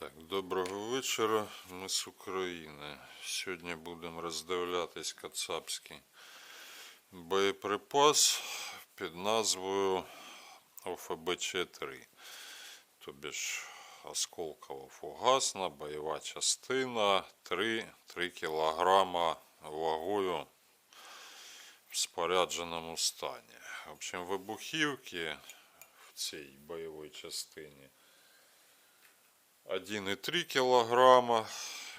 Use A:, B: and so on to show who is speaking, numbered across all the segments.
A: Так, доброго вечора. Ми з України. Сьогодні будемо роздивлятись кацапський боєприпас під назвою ОФБЧ-3. Тобі ж осколково-фугасна бойова частина 3, 3 кілограма вагою в спорядженому стані. В общем, вибухівки в цій бойовій частині 1,3 кілограма.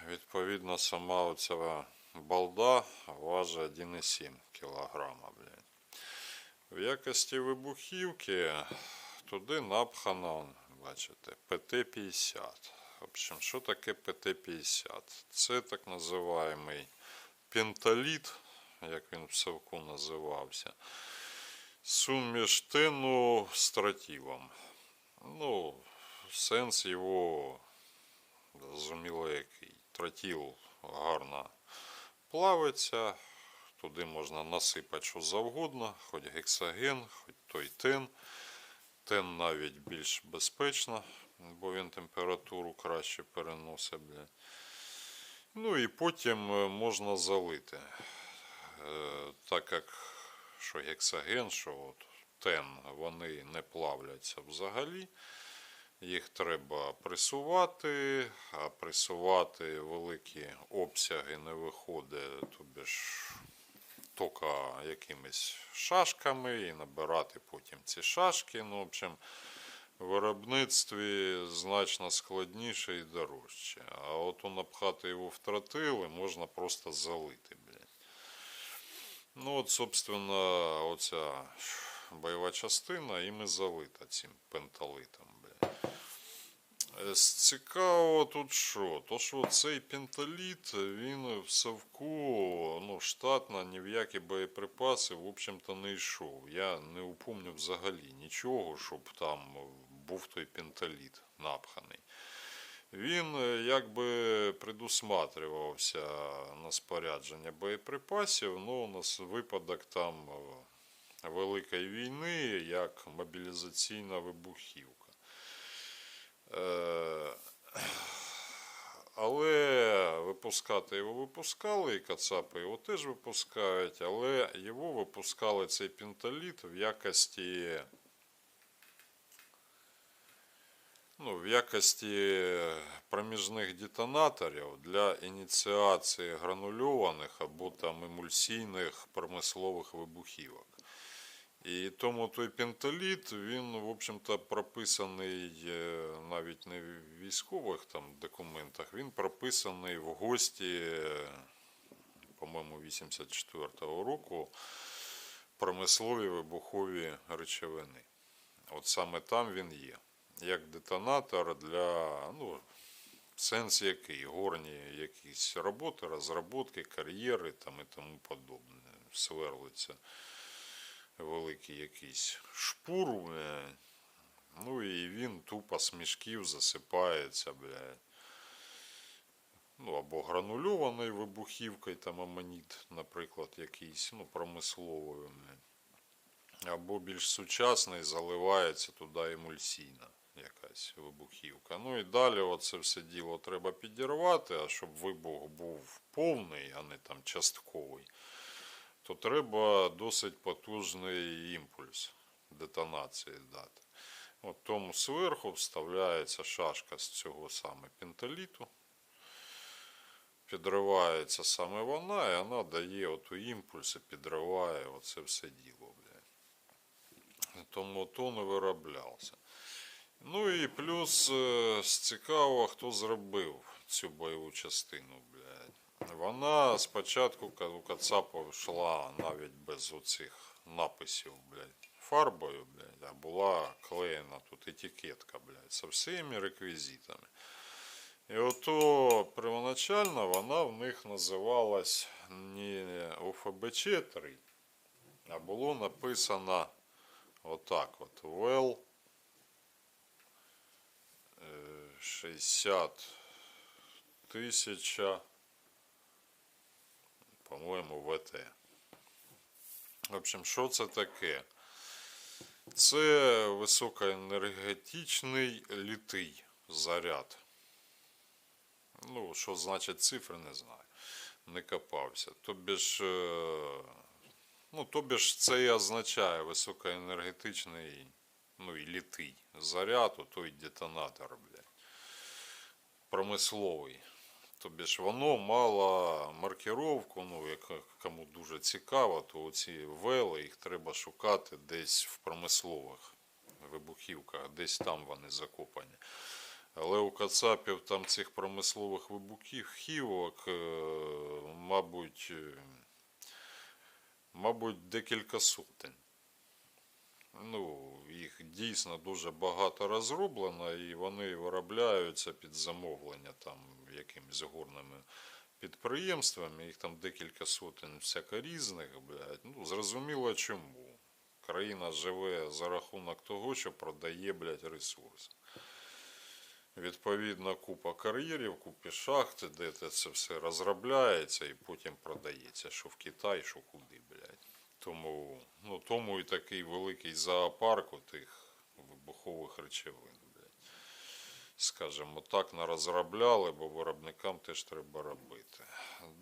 A: Відповідно, сама оця балда важить 1,7 кілограма. Блядь. В якості вибухівки туди напхано, бачите, ПТ-50. В общем, що таке ПТ-50? Це так називаємий пенталіт, як він в совку називався. Суміш тину з тротілом. Ну, сенс його зрозуміло який. Тротіл гарно плавиться, туди можна насипати що завгодно, хоч гексаген, хоч той тен. Тен навіть більш безпечно, бо він температуру краще переносить. Бля. Ну і потім е, можна залити. Е, Так як що гексаген, що от тен, вони не плавляться взагалі. Їх треба пресувати, а пресувати великі обсяги не виходить, тобі ж тільки якимись шашками і набирати потім ці шашки. Ну, в общем, в виробництві значно складніше і дорожче. А от напхати його в тротили можна просто залити. Блядь. Ну, от, собственно, оця бойова частина іми залита цим пенталитом. Е, Цікаво тут що? То що цей пенталіт, він в совку ну, штатно ні в які боєприпаси, в общем-то, не йшов. Я не упомню взагалі нічого, щоб там був той пенталіт напханий. Він е, якби предусматривався на спорядження боєприпасів, ну, на с- випадок там е, Великої війни як мобілізаційна вибухівка. Е, Але випускати його випускали, і Кацапи його теж випускають, але його випускали цей пенталіт в якості. Ну, в якості проміжних детонаторів для ініціації гранульованих або там емульсійних промислових вибухівок. І тому той пенталіт, він, в общем-то, прописаний е, навіть не в військових там документах, він прописаний в гості, е, по-моєму, 84-го року промислові вибухові речовини. От саме там він є. Як детонатор для, ну, сенс який, горні якісь роботи, розробки, кар'єри там і тому подобне. Сверлиться великий якийсь шпур, бля. Ну і він тупо з мішків засипається, бля. Ну, або гранульованою вибухівкою, там аманіт, наприклад, якийсь, ну, промисловою. Або більш сучасний заливається туди емульсійна якась вибухівка. Ну і далі оце все діло треба підірвати, а щоб вибух був повний, а не там частковий то треба досить потужний імпульс детонації дати. От тому зверху вставляється шашка з цього саме пенталіту. Підривається саме вона, і вона дає оту імпульс і підриває оце все діло. Блядь. Тому то не вироблявся. Ну і плюс е, цікаво, хто зробив цю бойову частину, блядь. Вона спочатку у Кацапа йшла навіть без оцих написів, блядь, фарбою, блядь, а була клеєна тут етикетка, блядь, со всіми реквізитами. І ото первоначально вона в них називалась не ОФБЧ-3, а було написано отак от ВЕЛ 60 тисяча по-моєму, ВТ. В общем, що це таке? Це високоенергетичний літий заряд. Ну, що значить цифри, не знаю. Не копався. Тобі ж, е, ну, тобі ж це і означає високоенергетичний, ну і літий заряд, у той детонатор, блядь. Промисловий. Тобі ж воно мало маркировку, ну, як кому дуже цікаво, то оці вели, їх треба шукати десь в промислових вибухівках, десь там вони закопані. Але у Кацапів там цих промислових вибухівок, е, мабуть, е, мабуть, декілька сотень. Ну, їх дійсно дуже багато розроблено, і вони виробляються під замовлення там якимись горними підприємствами. Їх там декілька сотень всяко різних, блядь. Ну, зрозуміло чому. Країна живе за рахунок того, що продає, блядь, ресурси. Відповідно, купа кар'єрів, купи шахти, де це все розробляється і потім продається, що в Китай, що куди, блядь. Тому, ну, тому і такий великий зоопарк у тих вибухових речовин. Скажімо так, нарозробляли, бо виробникам теж треба робити.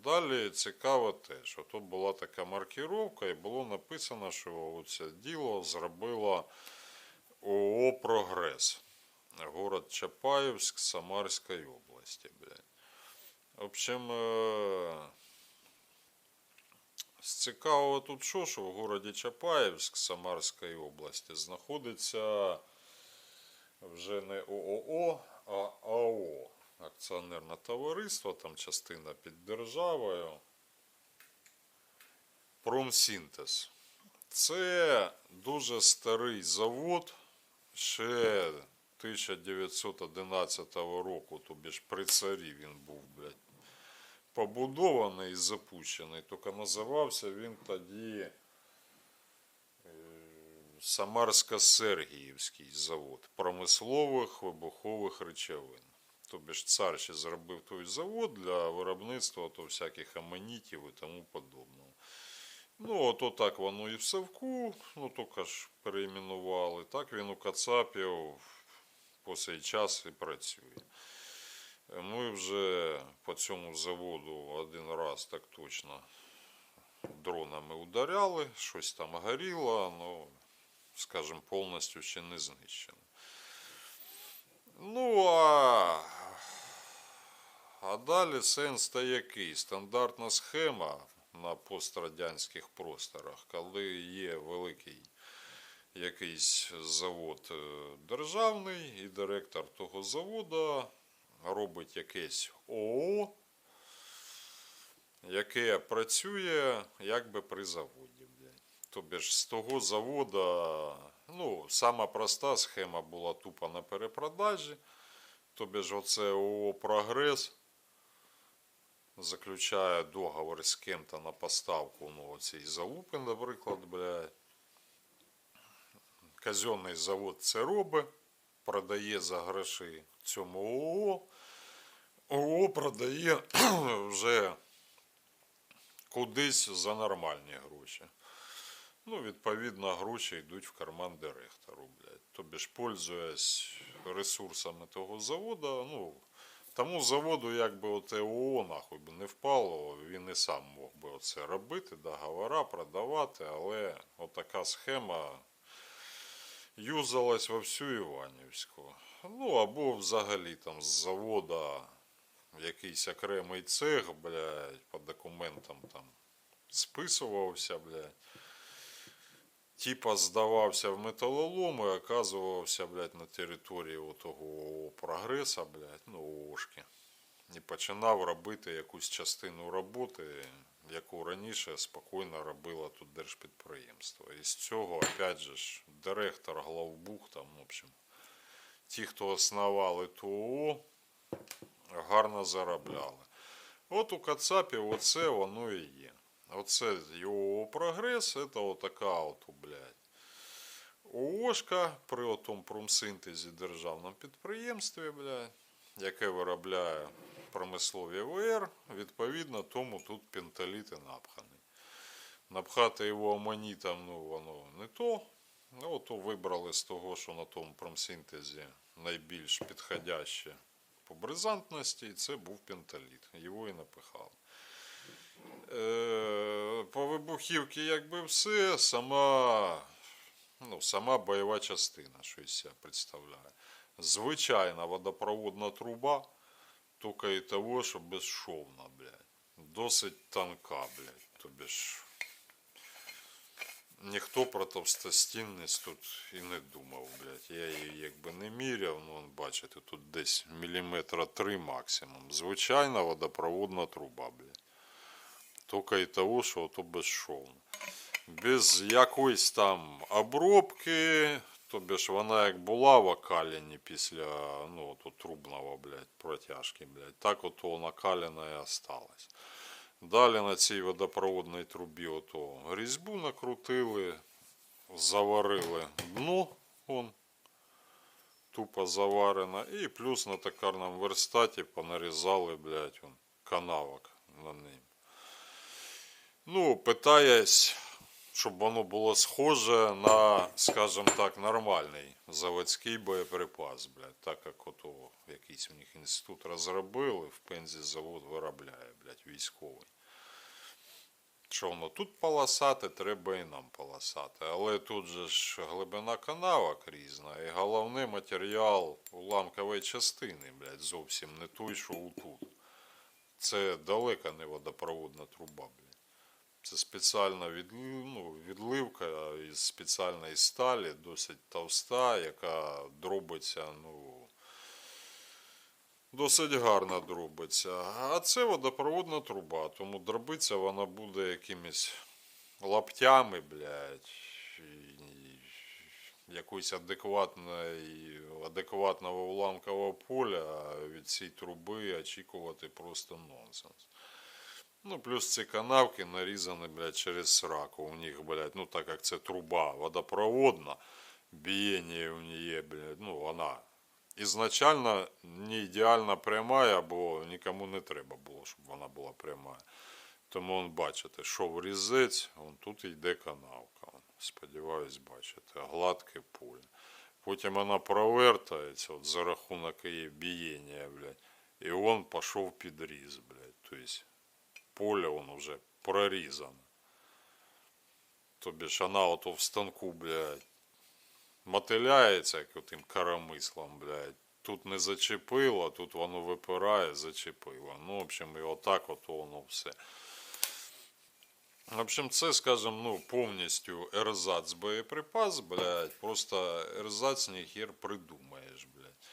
A: Далі цікаво те, що тут була така маркіровка, і було написано, що це діло зробила ООО Прогрес. Город Чапаевск Самарской области, блядь. В общем, е, цікавого тут що, що в городі Чапаєвськ Самарської області знаходиться вже не ООО, а АО. Акціонерне товариство, там частина під державою. Промсінтез. Це дуже старий завод, ще 1911 року, тобі ж при царі він був, блядь, побудований і запущений. Тільки називався він тоді Самарсько-Сергіївський завод промислових вибухових речовин. Тобі ж цар ще зробив той завод для виробництва то всяких аманітів і тому подобного. Ну, от так воно і в Савку, ну тільки ж перейменували. Так він у Кацапів по цей час і працює. Ми вже по цьому заводу один раз так точно дронами ударяли, щось там горіло, ну, скажімо, повністю ще не знищено. Ну, а, а далі сенс та який? Стандартна схема на пострадянських просторах, коли є великий якийсь завод е, державний, і директор того заводу робить якесь ООО, яке працює якби при заводі. Тобі ж з того заводу, ну, сама проста схема була тупо на перепродажі. Тобі ж оце ООО Прогрес заключає договор з ким-то на поставку, ну, оцій залупи, наприклад, блядь. Казенний завод це робить, продає за гроші цьому ООО. ООО продає вже кудись за нормальні гроші. Ну, відповідно, гроші йдуть в карман директору, блядь. Тобі ж, пользуясь ресурсами того заводу, ну, тому заводу, якби оте ООО нахуй не впало, він і сам мог би оце робити, договора продавати, але отака схема юзалась во всю Іванівську. Ну, або взагалі там з завода якийсь окремий цех, блядь, по документам там списувався, блядь. Типа здавався в металолом і оказувався, блядь, на території того прогреса, блядь, ну, ошки. І починав робити якусь частину роботи, яку раніше спокійно робило тут держпідприємство. І з цього, опять же, ж, директор, главбух, там, в общем, ті, хто основали ТОО, гарно заробляли. От у Кацапів оце воно і є. Оце його прогрес, це отака от, блядь. ООшка при отому промсинтезі державному підприємстві, блядь, яке виробляє промислові ВР, відповідно, тому тут пенталіт і напханий. Напхати його амонітом, ну воно не то. Ну, то вибрали з того, що на тому промсинтезі найбільш підходяще по бризантності, і це був пенталіт. Його і напихали. Е, по вибухівці якби все, сама, ну, сама бойова частина, що із себе представляє. Звичайна водопроводна труба, тільки і того, що безшовна, блядь. Досить тонка, блядь. Тобі ж ніхто про товстостінність тут і не думав, блядь. Я її якби не міряв, ну, бачите, тут десь міліметра три максимум. Звичайна водопроводна труба, блядь. Тільки і того, що ото безшовно. Без якоїсь там обробки, тобі ж вона як була в окаліні після ну, ото трубного, блядь, протяжки, блядь, так ото вона каліна і осталась. Далі на цій водопроводній трубі ото різьбу накрутили, заварили дно, вон, тупо заварено, і плюс на токарному верстаті понарізали, блядь, вон, канавок на ним. Ну, питаюсь, щоб воно було схоже на, скажімо так, нормальний заводський боєприпас, блядь, так як ото якийсь у них інститут розробили, в Пензі завод виробляє, блядь, військовий. Що воно тут полосати, треба і нам полосати. Але тут же ж глибина канавок різна, і головний матеріал уламкової частини, блядь, зовсім не той, що отут. Це далека не водопроводна труба, блядь. Це спеціальна відлив, ну, відливка із спеціальної сталі, досить товста, яка дробиться, ну, досить гарно дробиться. А це водопроводна труба, тому дробиться вона буде якимись лаптями, блядь, якоїсь адекватної, адекватного уламкового поля від цієї труби очікувати просто нонсенс. Ну, плюс ці канавки нарізані, блядь, через сраку. У них, блядь, ну так як це труба водопроводна, бієння у неї, блядь, ну вона ізначально не ідеально пряма, бо нікому не треба було, щоб вона була пряма. Тому он, бачите, що врізець, вон тут йде канавка. Вон, сподіваюсь, бачите, гладке поле. Потім вона провертається от, за рахунок її бієння, блядь, і он пішов підріз, блядь. Тобто поле воно вже прорізане. Тобі ж вона ото в станку, блядь, мотиляється, як тим карамислом, блядь. Тут не зачепило, тут воно випирає, зачепило. Ну, в общем, і отак от воно все. В общем, це, скажем, ну, повністю ерзац боєприпас, блядь. Просто ерзац не хер придумаєш, блядь.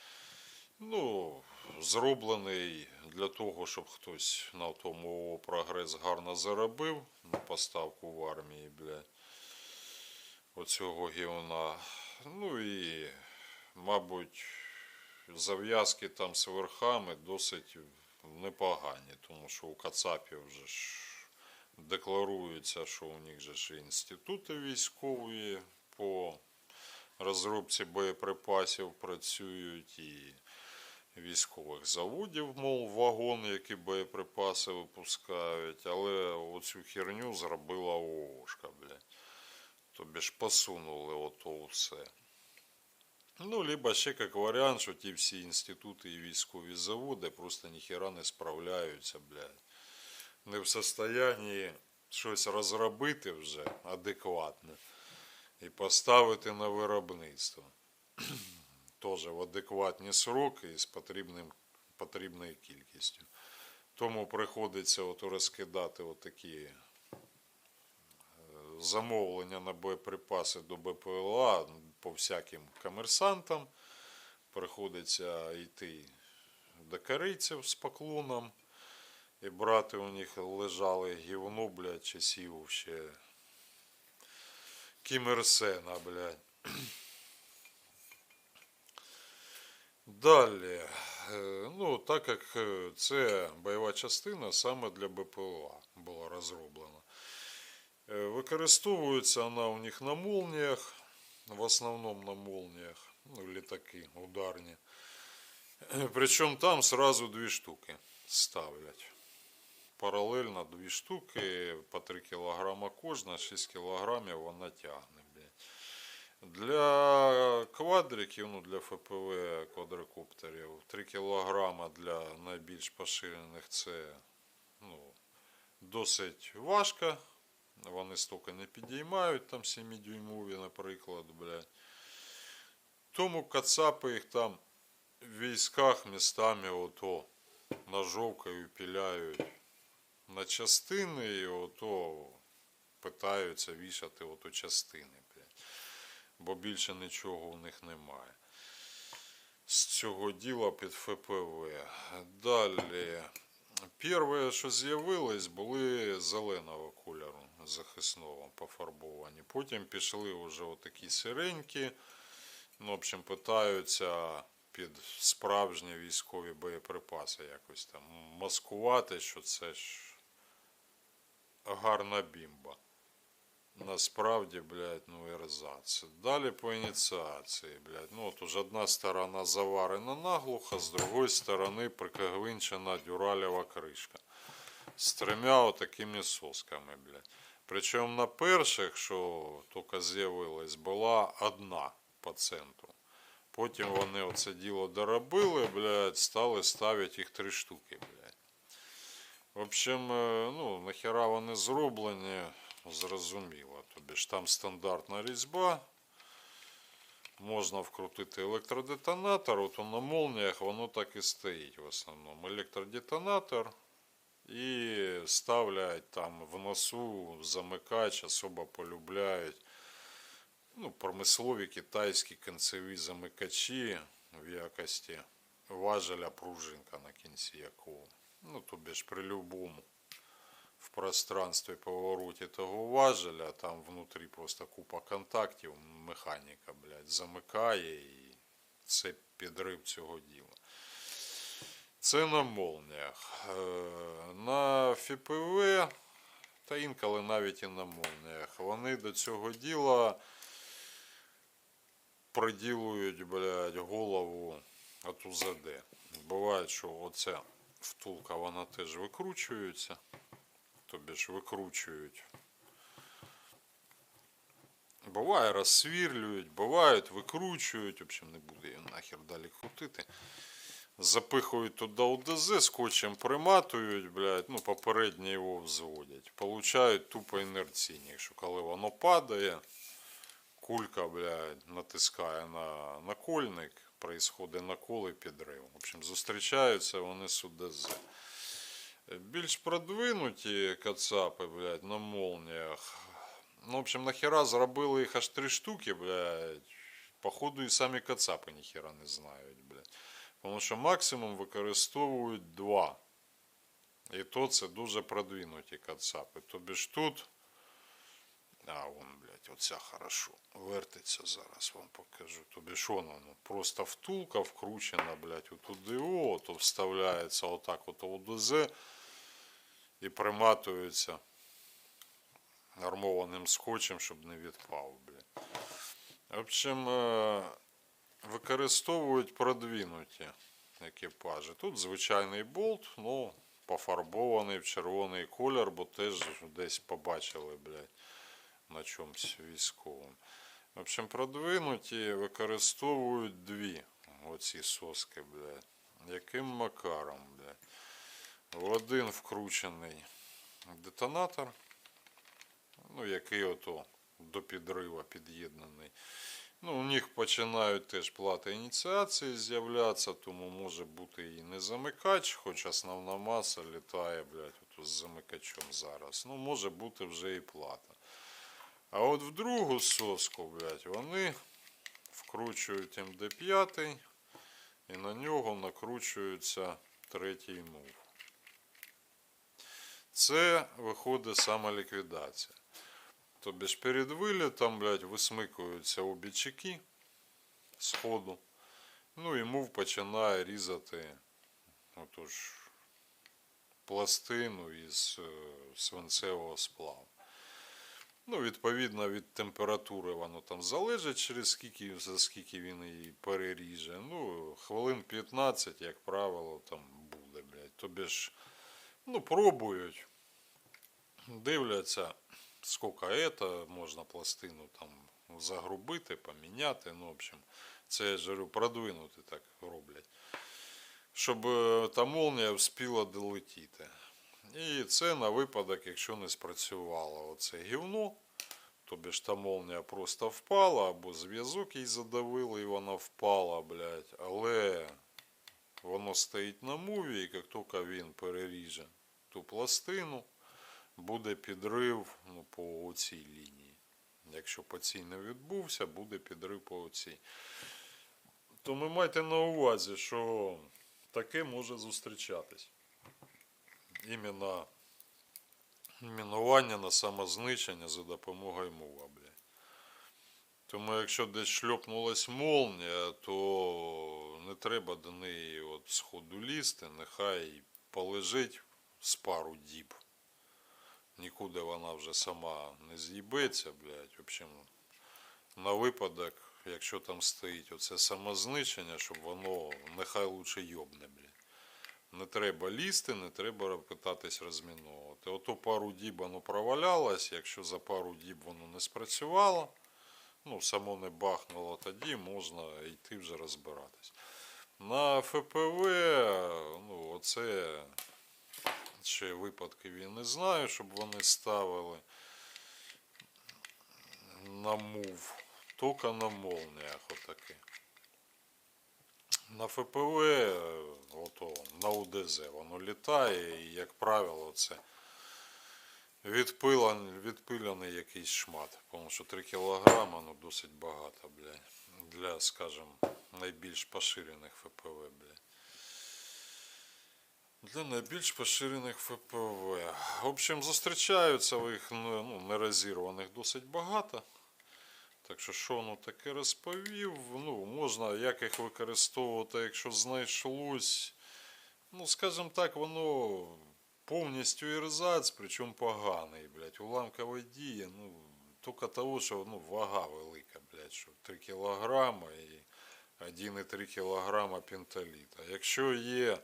A: Ну, зроблений для того, щоб хтось на тому прогрес гарно заробив на поставку в армії, блядь. Оцього гівна. Ну і, мабуть, зав'язки там з верхами досить непогані, тому що у Кацапів вже ж декларується, що у них же ж інститути військові по розробці боєприпасів працюють і військових заводів, мов вагон, які боєприпаси випускають, але оцю херню зробила ООшка, блядь. Тобі ж посунули ото все. Ну, либо ще як варіант, що ті всі інститути і військові заводи просто ніхера не справляються, блядь. Не в состоянні щось розробити вже адекватне і поставити на виробництво. Теж в адекватні сроки і з потрібним, потрібною кількістю. Тому приходиться от розкидати отакі е, замовлення на боєприпаси до БПЛА по всяким комерсантам. Приходиться йти до корейців з поклоном і брати у них лежали гівно, блядь, часів ще Кім Ір Сена, блядь. Далі, е, ну, так як е, це бойова частина саме для БПЛА була розроблена. Е, Використовується вона у них на молніях, в основному на молніях, ну, літаки ударні. Причому там сразу дві штуки ставлять. Паралельно дві штуки по 3 кг кожна, 6 кг вона тягне. Для квадриків, ну для ФПВ квадрокоптерів 3 кг для найбільш поширених це ну, досить важко. Вони стільки не підіймають, там 7-дюймові, наприклад, блядь. Тому кацапи їх там в військах містами ото ножовкою піляють на частини і ото питаються вішати ото частини. Бо більше нічого у них немає. З цього діла під ФПВ. Далі. Перше, що з'явилось, були зеленого кольору захисного пофарбовані. Потім пішли вже отакі сиренькі. Ну, в общем, питаються під справжні військові боєприпаси якось там маскувати, що це ж гарна бімба. Насправді, блядь, ну ерзац. Далі по ініціації, блядь. Ну, от уже одна сторона заварена наглухо, з другої сторони прикаглинчена дюралєва кришка. З трьома отакими сосками, блядь. Причому на перших, що тільки з'явилось, була одна по центру. Потім вони оце діло доробили, блядь, стали ставити їх три штуки, блядь. В общем, е, ну, нахера вони зроблені, зрозуміло. Тобі ж там стандартна різьба. Можна вкрутити електродетонатор, от на молніях воно так і стоїть в основному. Електродетонатор і ставлять там в носу замикач, особо полюбляють. Ну, промислові китайські кінцеві замикачі в якості важеля пружинка на кінці якого. Ну, тобі ж при любому в пространстві повороті того важеля, там внутрі просто купа контактів, механіка, блядь, замикає і це підрив цього діла. Це на молніях. На ФПВ, та інколи навіть і на молніях, вони до цього діла приділують, блядь, голову от УЗД. Буває, що оця втулка вона теж викручується. Тобі ж викручують. Буває розсвірлюють, бувають викручують. В общем, не буду її нахер далі крутити. Запихують туди УДЗ, скотчем приматують, блядь, ну, попередньо його взводять. Получають тупо інерційні, що коли воно падає, кулька, блядь, натискає на накольник, происходить накол і підрив. В общем, зустрічаються вони з УДЗ. Більш продвинуті кацапи, блядь, на молніях. Ну, в общем, нахера зробили їх аж три штуки, блядь. Походу і самі кацапи ніхера не знають, блядь. Тому що максимум використовують два. І то це дуже продвинуті кацапи. Тобі ж тут. А, вон, блядь, оця хорошо. Вертиться зараз, вам покажу. Тобі ж воно, просто втулка вкручена, блядь, отуди, о, то вставляється отак от ОДЗ і приматується армованим скотчем, щоб не відпав, блядь. В общем, е, використовують продвинуті екіпажі. Тут звичайний болт, ну, пофарбований в червоний колір, бо теж десь побачили, блядь, на чомусь військовому. В общем, продвинуті використовують дві оці соски, блядь. Яким макаром, блядь. В один вкручений детонатор, ну, який ото до підрива під'єднаний. Ну, у них починають теж плати ініціації з'являтися, тому може бути і не замикач, хоч основна маса літає, блядь, з замикачом зараз. Ну, може бути вже і плата. А от в другу соску, блядь, вони вкручують МД5 і на нього накручується третій мув. Це виходить самоліквідація. Тобі ж перед вилітом, блядь, висмикуються обі чеки з ходу. Ну і мув починає різати отож, пластину із е, свинцевого сплаву. Ну, відповідно від температури воно там залежить, через скільки, за скільки він її переріже. Ну, хвилин 15, як правило, там буде, блядь. Тобі ж, ну, пробують, дивляться, скільки это, можна пластину там загрубити, поміняти. Ну, в общем, це я ж говорю, продвинути так роблять. Щоб е, та молнія вспіла долетіти. І це на випадок, якщо не спрацювало оце гівно, тобі ж та молнія просто впала, або зв'язок їй задавили, і вона впала, блядь. Але воно стоїть на муві, і як тільки він переріже ту пластину, буде підрив ну, по цій лінії. Якщо по цій не відбувся, буде підрив по цій. То ми майте на увазі, що таке може зустрічатись. Іменно мінування на самознищення за допомогою мова, блядь. Тому якщо десь шльопнулась молнія, то не треба до неї от сходу лізти, нехай полежить з пару діб. Нікуди вона вже сама не з'їбеться, блядь. В общем, на випадок, якщо там стоїть оце самознищення, щоб воно нехай лучше йобне, блядь. Не треба лізти, не треба питатись розміновувати. Ото пару діб воно провалялось, якщо за пару діб воно не спрацювало, ну, само не бахнуло, тоді можна йти вже розбиратись. На ФПВ, ну, оце ще випадків я не знаю, щоб вони ставили на мув, тільки на молніях отаке. На ФПВ, ото, на УДЗ воно літає і, як правило, це відпилен, відпилений якийсь шмат. Тому що 3 кілограма ну, досить багато, блядь, для, скажімо, найбільш поширених ФПВ, блядь. Для найбільш поширених ФПВ. В общем, зустрічаються в їх ну, ну, нерозірваних досить багато. Так що, що воно таке розповів? Ну, можна як їх використовувати, якщо знайшлось. Ну, скажімо так, воно повністю ірзац, причому поганий, блядь. Уламкової дії, ну, тільки того, що ну, вага велика, блядь, що 3 кілограма і 1,3 кілограма пенталіта. Якщо є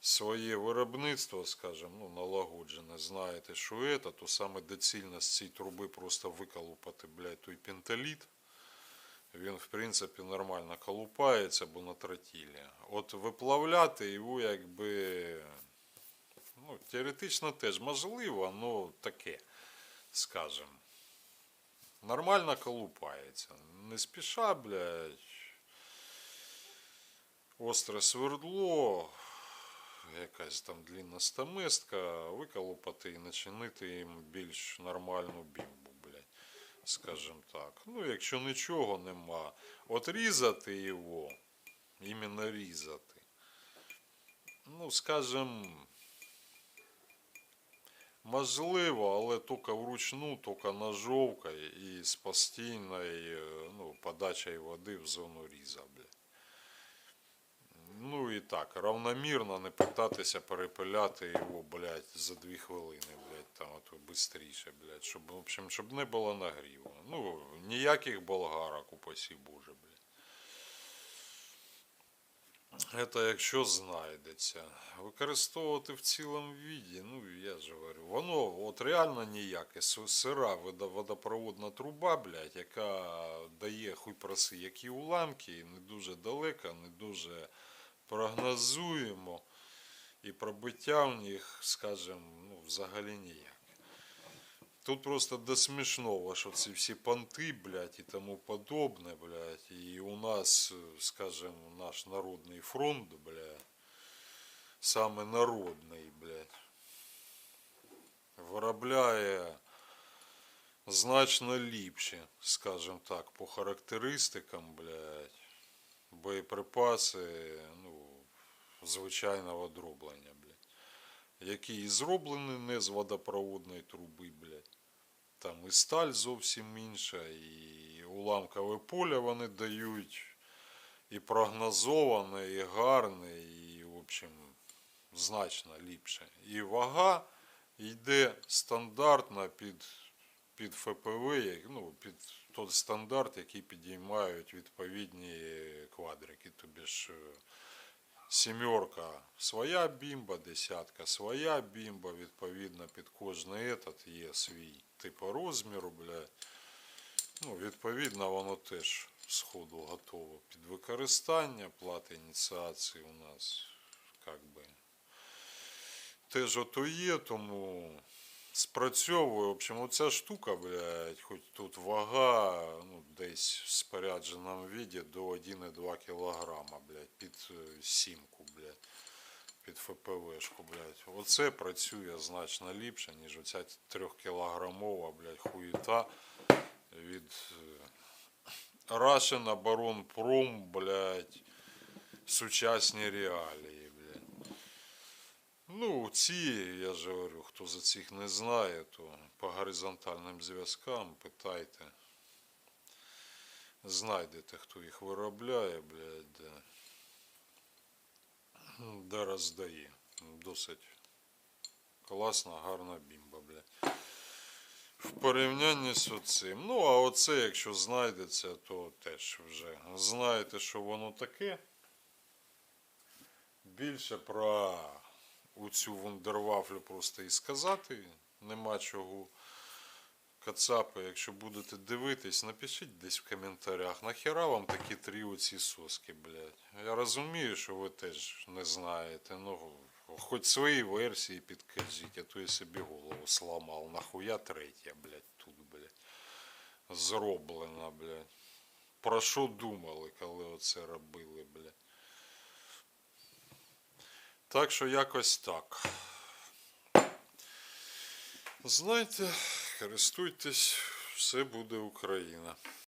A: своє виробництво, скажімо, ну, налагоджене, знаєте, що це, то саме доцільно з цієї труби просто виколупати, блядь, той пенталіт. Він, в принципі, нормально колупається, бо на тротілі. От виплавляти його, якби, ну, теоретично теж можливо, але таке, скажімо. Нормально колупається. Не спіша, блядь. Остре свердло, якась там длінна стамистка, виколупати і начинити їм більш нормальну бімбу, блядь, скажімо так. Ну, якщо нічого нема, от різати його, іменно різати. Ну, скажімо, можливо, але тільки вручну, тільки ножовкою і з постійною ну, подачею води в зону різа, блядь. Ну і так, равномірно не питатися перепиляти його, блядь, за дві хвилини, блядь, там ото бистріше, блядь, щоб, в общем, щоб не було нагріву. Ну, ніяких болгарок, упасі Боже, блядь. Це якщо знайдеться. Використовувати в цілому віді, ну я ж говорю, воно от реально ніяке. Сира водопроводна труба, блядь, яка дає хуй проси, які уламки, не дуже далеко, не дуже прогнозуємо. І пробиття в них, скажімо, ну, взагалі ніяке. Тут просто до смішного, що ці всі понти, блядь, і тому подобне, блядь. І у нас, скажімо, наш народний фронт, блядь, саме народний, блядь, виробляє значно ліпше, скажімо так, по характеристикам, блядь, боєприпаси, ну, звичайного дроблення, Які і зроблені не з водопроводної труби, блядь. Там і сталь зовсім інша, і уламкове поле вони дають, і прогнозоване, і гарне, і, в общем, значно ліпше. І вага йде стандартно під, під ФПВ, ну, під той стандарт, який підіймають відповідні квадрики. Тобі ж е, сімерка своя бімба, десятка своя бімба, відповідно під кожний етат є свій типу розміру, блядь. Ну, відповідно, воно теж сходу готово під використання. Плата ініціації у нас как би теж ото є, тому спрацьовує. В общем, оця штука, блядь, хоч тут вага, ну, десь в спорядженому віді до 1,2 кілограма, блядь, під е, сімку, блядь. Під ФПВшку, блядь. Оце працює значно ліпше, ніж оця трьохкілограмова, блядь, хуєта від е, Russian Оборонпром, блядь, сучасні реалії. Ну, ці, я ж говорю, хто за цих не знає, то по горизонтальним зв'язкам питайте. Знайдете, хто їх виробляє, блядь, де, роздає. Досить класна, гарна бімба, блядь. В порівнянні з оцим. Ну, а оце, якщо знайдеться, то теж вже знаєте, що воно таке. Більше про оцю вундервафлю просто і сказати нема чого. Кацапи, якщо будете дивитись, напишіть десь в коментарях, нахера вам такі три оці соски, блядь. Я розумію, що ви теж не знаєте, ну хоч свої версії підкажіть, а то я собі голову сламав. Нахуя третя, блядь, тут, блядь. Зроблена, блядь. Про що думали, коли оце робили, блядь. Так що якось так. Знайте, користуйтесь, все буде Україна.